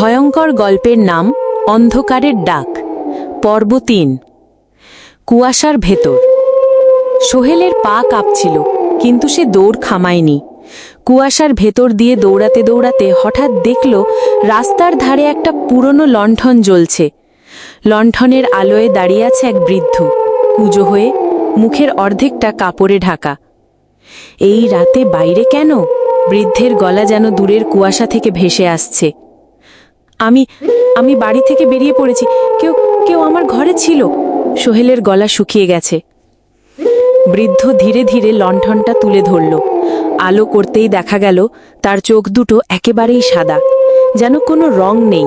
ভয়ঙ্কর গল্পের নাম অন্ধকারের ডাক। পর্ব তিন। কুয়াশার ভেতর। সোহেলের পা কাঁপছিল, কিন্তু সে দৌড় খামায়নি কুয়াশার ভেতর দিয়ে দৌড়াতে দৌড়াতে হঠাৎ দেখল, রাস্তার ধারে একটা পুরনো লণ্ঠন জ্বলছে। লণ্ঠনের আলোয় দাঁড়িয়ে আছে এক বৃদ্ধ। কুজো হয়ে মুখের অর্ধেকটা কাপড়ে ঢাকা। এই রাতে বাইরে কেন? বৃদ্ধের গলা যেন দূরের কুয়াশা থেকে ভেসে আসছে। আমি আমি বাড়ি থেকে বেরিয়ে পড়েছি। কেউ কেউ আমার ঘরে ছিল। সোহেলের গলা শুকিয়ে গেছে। বৃদ্ধ ধীরে ধীরে লণ্ঠনটা তুলে ধরল। আলো করতেই দেখা গেল, তার চোখ দুটো একেবারেই সাদা। যেন কোনো রং নেই।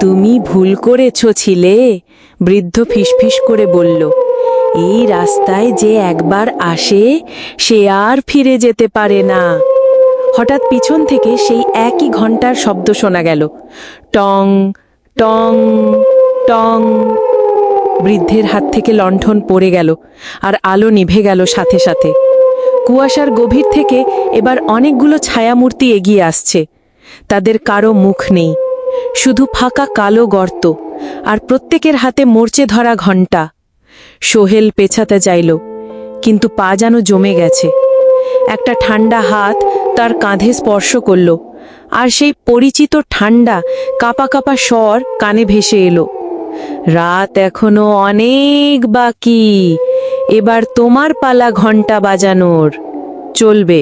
তুমি ভুল করেছ ছিলে? বৃদ্ধ ফিসফিস করে বলল। এই রাস্তায় যে একবার আসে, সে আর ফিরে যেতে পারে না। হঠাৎ পিছন থেকে সেই একই ঘণ্টার শব্দ শোনা গেল। টং টং টং। বৃদ্ধের হাত থেকে লণ্ঠন পড়ে গেল আর আলো নিভে গেল সাথে সাথে। কুয়াশার গভীর থেকে এবার অনেকগুলো ছায়ামূর্তি এগিয়ে আসছে। তাদের কারও মুখ নেই। শুধু ফাঁকা কালো গর্ত আর প্রত্যেকের হাতে মরচে ধরা ঘণ্টা। সোহেল পেছাতে চাইল কিন্তু পা যেন জমে গেছে। একটা ঠান্ডা হাত তার কাঁধে স্পর্শ করল, আর সেই পরিচিত ঠান্ডা কাপা কাপা স্বর কানে ভেসে এলো। রাত এখনও অনেক বাকি, এবার তোমার পালা ঘণ্টা বাজানোর। চলবে।